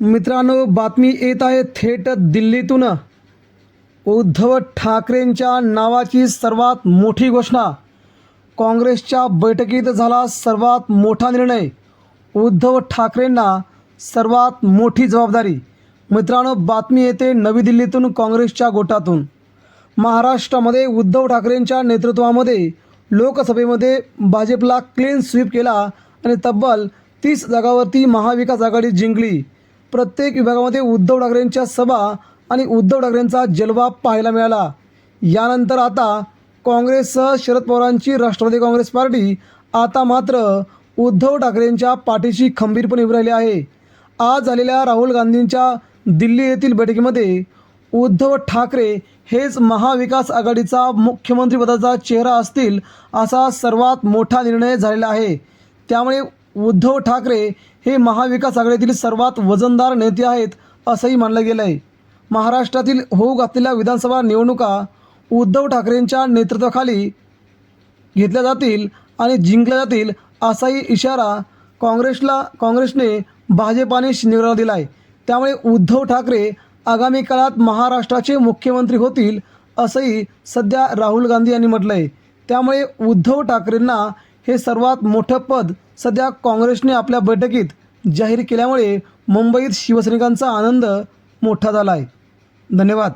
मित्रांनो बातमी येत आहे थेट दिल्लीतून. उद्धव ठाकरेंच्या नावाची सर्वात मोठी घोषणा. काँग्रेसच्या बैठकीत झाला सर्वात मोठा निर्णय. उद्धव ठाकरेंना सर्वात मोठी जबाबदारी. मित्रांनो बातमी येते नवी दिल्लीतून काँग्रेसच्या गोटातून. महाराष्ट्रामध्ये उद्धव ठाकरेंच्या नेतृत्वामध्ये लोकसभेमध्ये भाजपला क्लीन स्वीप केला आणि तब्बल तीस जागावरती महाविकास आघाडी जिंकली. प्रत्येक विभागामध्ये उद्धव ठाकरेंच्या सभा आणि उद्धव ठाकरेंचा जलवा पाहायला मिळाला. यानंतर आता काँग्रेससह शरद पवारांची राष्ट्रवादी काँग्रेस पार्टी आता मात्र उद्धव ठाकरेंच्या पाठीशी खंबीरपणे उभी राहिली आहे. आज झालेल्या राहुल गांधींच्या दिल्ली येथील बैठकीमध्ये उद्धव ठाकरे हेच महाविकास आघाडीचा मुख्यमंत्रीपदाचा चेहरा असतील असा सर्वात मोठा निर्णय झालेला आहे. त्यामुळे उद्धव ठाकरे हे महाविकास आघाडीतील सर्वात वजनदार नेते आहेत असंही मानलं गेलं आहे महाराष्ट्रातील होऊ घातलेल्या विधानसभा निवडणुका उद्धव ठाकरेंच्या नेतृत्वाखाली घेतल्या जातील आणि जिंकल्या जातील असाही इशारा काँग्रेसला काँग्रेसने भाजपाने आणि दिला आहे त्यामुळे उद्धव ठाकरे आगामी काळात महाराष्ट्राचे मुख्यमंत्री होतील असंही सध्या राहुल गांधी यांनी म्हटलं आहे त्यामुळे उद्धव ठाकरेंना हे सर्वात मोठं पद सध्या काँग्रेसने आपल्या बैठकीत जाहीर केल्यामुळे मुंबईत शिवसैनिकांचा आनंद मोठा झाला आहे धन्यवाद.